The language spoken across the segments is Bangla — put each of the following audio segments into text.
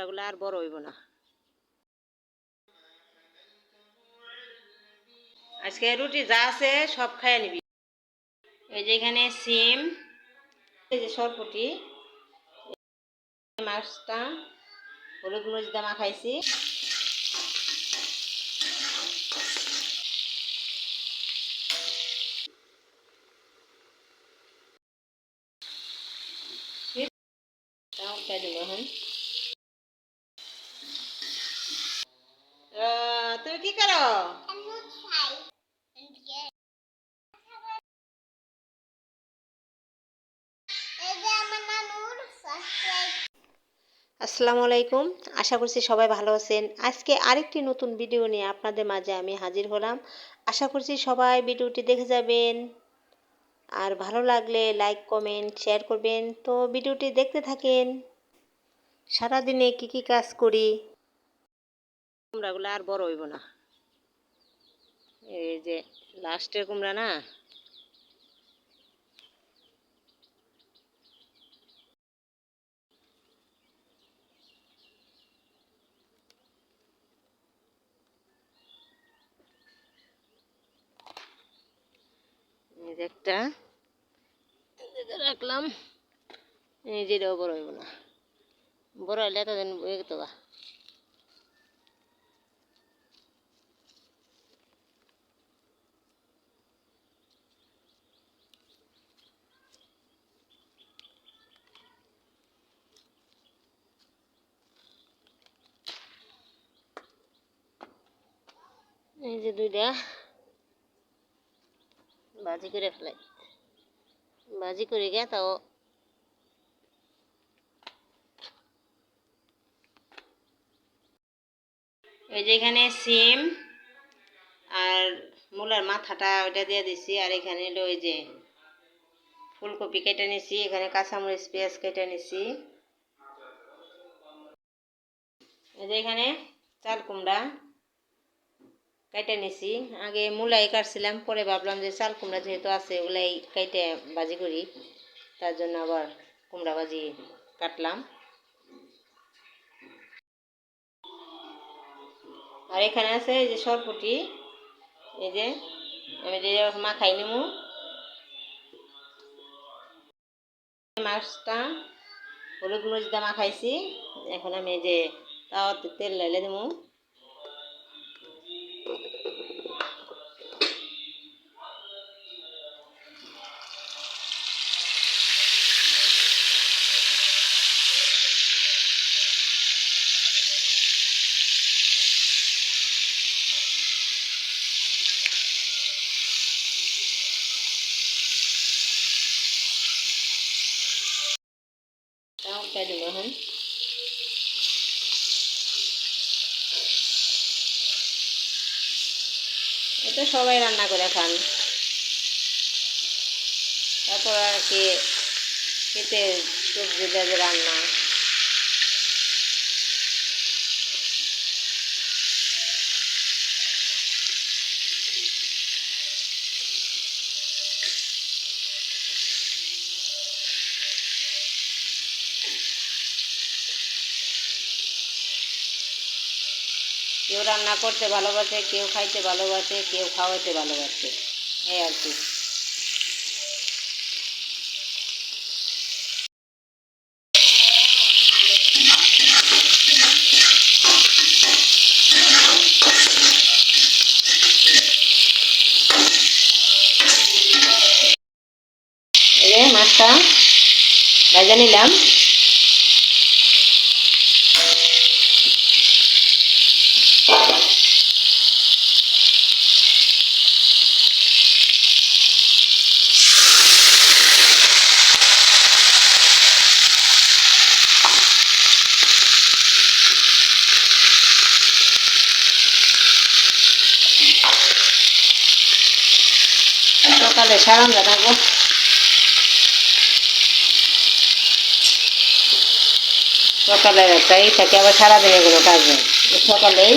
কুমড়াগুলো আর বড় হইব না। আজকে রুটি যা আছে সব খাই নিবি। এই যে এখানে সিম, এই যে সরপুটি মাছটা, হলুদ মরিচ দামা খাইছি তাও খাই দিব এখন আহ, তুমি কি করো আসসালামু আলাইকুম। আশা করছি সবাই ভালো আছেন। আজকে আরেকটি নতুন ভিডিও নিয়ে আপনাদের মাঝে আমি হাজির হলাম। আশা করছি সবাই ভিডিওটি দেখে যাবেন। আর ভালো লাগলে লাইক, কমেন্ট, শেয়ার করবেন। তো ভিডিওটি দেখতে থাকেন। সারাদিনে কি কি কাজ করি? কুমড়াগুলো আর বড় হইব না। এই যে লাস্টের কুমড়া না? এই যে একটা রাখলাম, এই যে এটাও বড় হইব না। বড় হইলে এতদিন হয়ে যেত গা। এই যে দুইটা। বাজি করে ফেলাই। বাজি করে গে তাও এই যে এখানে সিম আর মূলার মাথাটা ওইটা দিয়ে দিছি, আর এখানে হলো ওই যে ফুলকপি কেটে নিছি, এখানে কাঁচামরিচ, পেঁয়াজ কেটে নিছি। এই যে এখানে চাল কুমড়া। কেটে নিছি। আগে মূলাই কাটছিলাম, পরে ভাবলাম যে চাল কুমড়া যেহেতু আছে ওগুলাই কেটে বাজি করি। তার জন্য আবার কুমড়া বাজি কাটলাম। আর এখানে আছে এই যে সরপুটি। এই যে আমি যে মাখাই নিমু। মাছটা হলুদ মরিচ দিয়ে মাখাইছি। এখন আমি যে তাওয়াতে তেল লাইলে দেবো এখন এটা সবাই রান্না করে খান। তারপর আর কি খেতে সবজি দেবে রান্না। কেউ রান্না করতে ভালোবাসে, কেউ খাইতে ভালোবাসে, কেউ খাওয়াইতে ভালোবাসে। এই আর কি। মাছটা ভাজা নিলাম। সকালে সারান্দা থাকব সকালে একটাই থাকে আবার সারাদিনে কোনো কাজ নেই সকালেই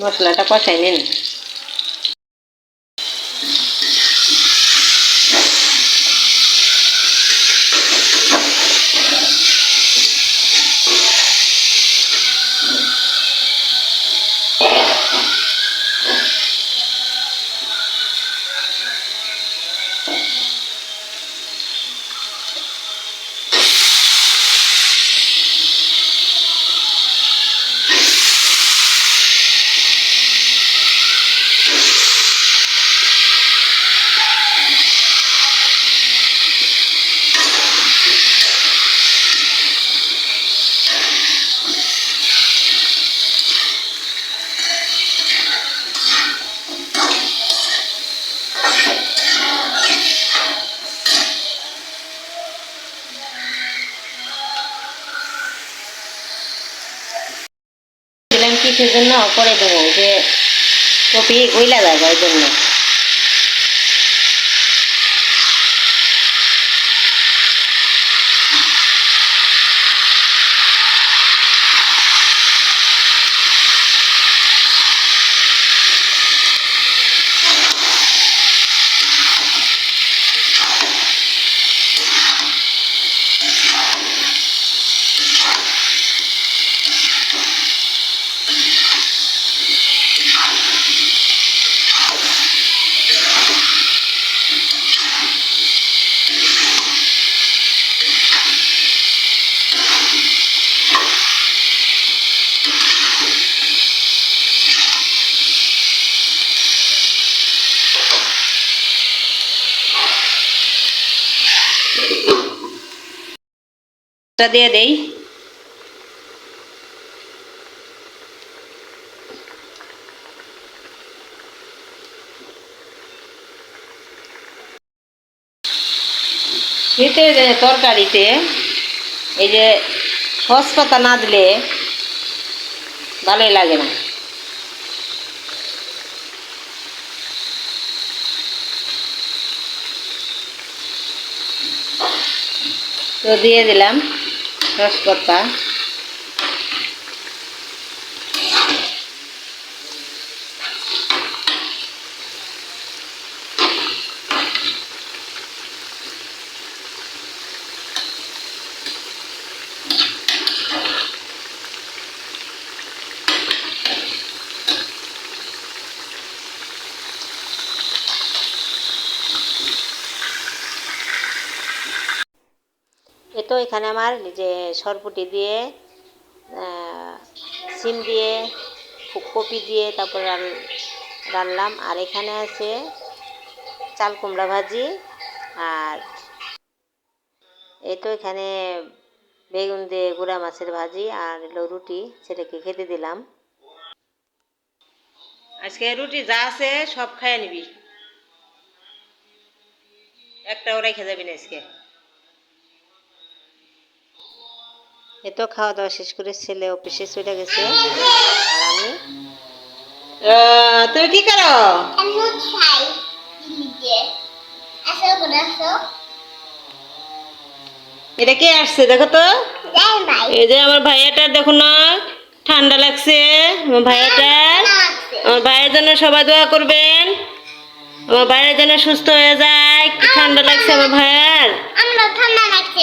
นวดแล้วก็ใส่เน่น কিসের জন্য? করে দেবো যে কপি গইলা দেয় ওই জন্য। এটা দিয়ে দেই। যে তরকারিতে এই যে সস পাতা না দিলে ভালোই লাগে না। তো দিয়ে দিলাম। রসপাতা তো এখানে আমার যে সরপুটি দিয়ে সিম দিয়ে কপি দিয়ে তারপর রান- রানলাম। আর এখানে আছে চাল কুমড়া ভাজি আর এই তো এখানে বেগুন দিয়ে গুঁড়া মাছের ভাজি আর হলো রুটি ছেলেকে খেতে দিলাম। আজকে রুটি যা আছে সব খাইয়ে নিবি। একটা ওরাই খেয়ে যাবি না আজকে। এ তো খাওয়া দাওয়া শেষ করে ছেলে অফিসে চলে গেছে। আর আমি তুমি কি করো? এটা কে আসছে দেখো তো। এই যে আমার ভাইয়াটার দেখো না ঠান্ডা লাগছে। আমার ভাইয়াটার আমার ভাইয়ের জন্য সবাই দোয়া করবেন। আমার ভাইয়ের জন্য সুস্থ হয়ে যায়। কি ঠান্ডা লাগছে আমার ভাইয়ার? আমরা ঠান্ডা লাগছে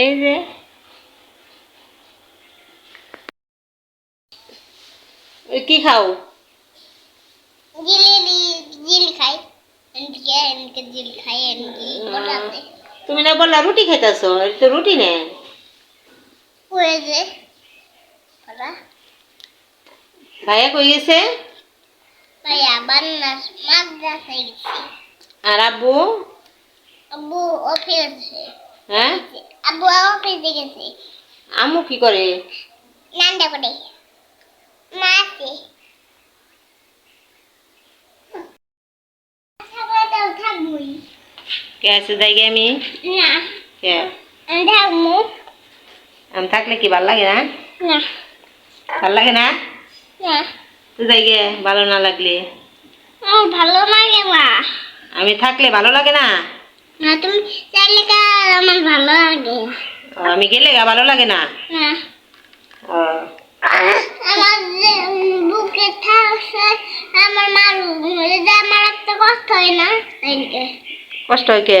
এই যে। কি খাও? তুমি না বললা রুটি খাইতেছ তো রুটি নে ভাইয়া কই গেছি? আর আব্বু? আব্বু অফিসে হ্যাঁ? আব্বু গেছে আম্মু কি করে? নান্দা আমি? না। কে? আমি থাকব। আমি থাকলে কি ভালো লাগে না? না। ভালো লাগে না? না। তো জায়গায় ভালো না লাগলে? ভালো লাগে মা। আমি থাকলে ভালো লাগে না? না তুমি চাইলে আমার ভালো লাগে। আমি গেলে গা ভালো লাগে না? না ও, আমার যে বুকে থাকছে আমার মার যে আমার একটা কষ্ট হয় না কষ্ট হয় কে?